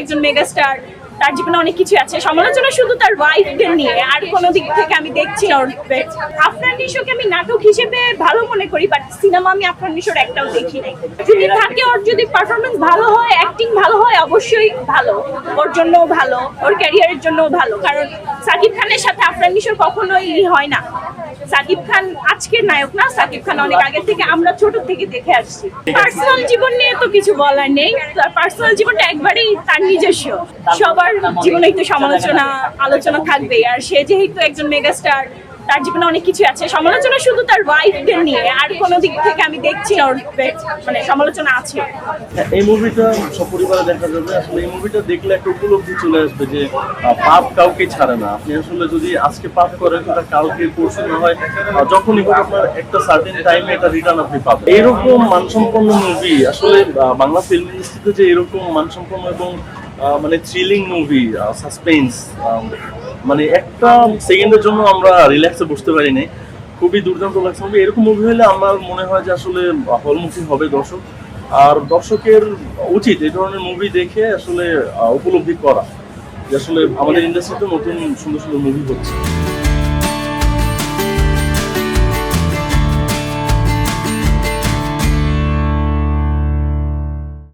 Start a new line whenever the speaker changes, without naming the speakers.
একজন মেগাস্টার, তার জীবনে অনেক কিছু আছে। সমালোচনা শুধু তার ওয়াইফদের নিয়ে, আর কোনো দিক থেকে আমি দেখছি না আফরান নিশোকে আমি নাটক হিসেবে ভালো মনে করি বাট সিনেমা আমি আফরান নিশোর একটাও দেখি নাই। যদি থাকে ওর যদি পারফরমেন্স ভালো হয় অ্যাক্টিং ভালো হয়, অবশ্যই ভালো। ওর জন্যও ভালো, ওর ক্যারিয়ারের জন্যও ভালো। কারণ সাকিব খানের সাথে নিশোর কখনোই হয় না। সাকিব খান আজকের নায়ক না সাকিব খান অনেক আগে থেকে আমরা ছোট থেকে দেখে আসছি। পার্সোনাল জীবন নিয়ে তো কিছু বলার নেই। পার্সোনাল জীবনটা একবারেই তার নিজস্ব। সবার জীবনে একটু সমালোচনা আলোচনা থাকবে আর সে যেহেতু একজন মেগাস্টার তার জীবনে অনেক কিছু আছে। সমালোচনা শুধু তার ওয়াইফদের নিয়ে, আর কোনো দিক থেকে আমি দেখছি না ওর মানে সমালোচনা আছে।
এই মুভিটা সপরিবারে দেখা যাবে। আসলে এই মুভিটা দেখলে একটা উপলব্ধি চলে আসবে যে পাপ কাউকে ছাড়ে না। আপনি আসলে যদি আজকে পাপ করেন সেটা কালকে, পরশু না হয় যখনই হোক আপনার একটা সার্টেন টাইমে একটা রিটার্ন আপনি পাবেন। এরকম মানসম্পন্ন মুভি আসলে বাংলা ফিল্ম ইন্ডাস্ট্রিতে যে এরকম মানসম্পন্ন এবং মানে থ্রিলিং মুভি সাসপেন্স মানে একটা সেকেন্ডের জন্য আমরা রিল্যাক্সে বসতে পারি নাই খুবই দুর্দান্ত লাগছে। মুভি এরকম মুভি হলে আমার মনে হয় যে আসলে হলমুখী হবে দর্শক। আর দর্শকের উচিত এই ধরনের মুভি দেখে আসলে উপলব্ধি করা। যে আসলে আমাদের ইন্ডাস্ট্রিতে নতুন সুন্দর সুন্দর মুভি হচ্ছে।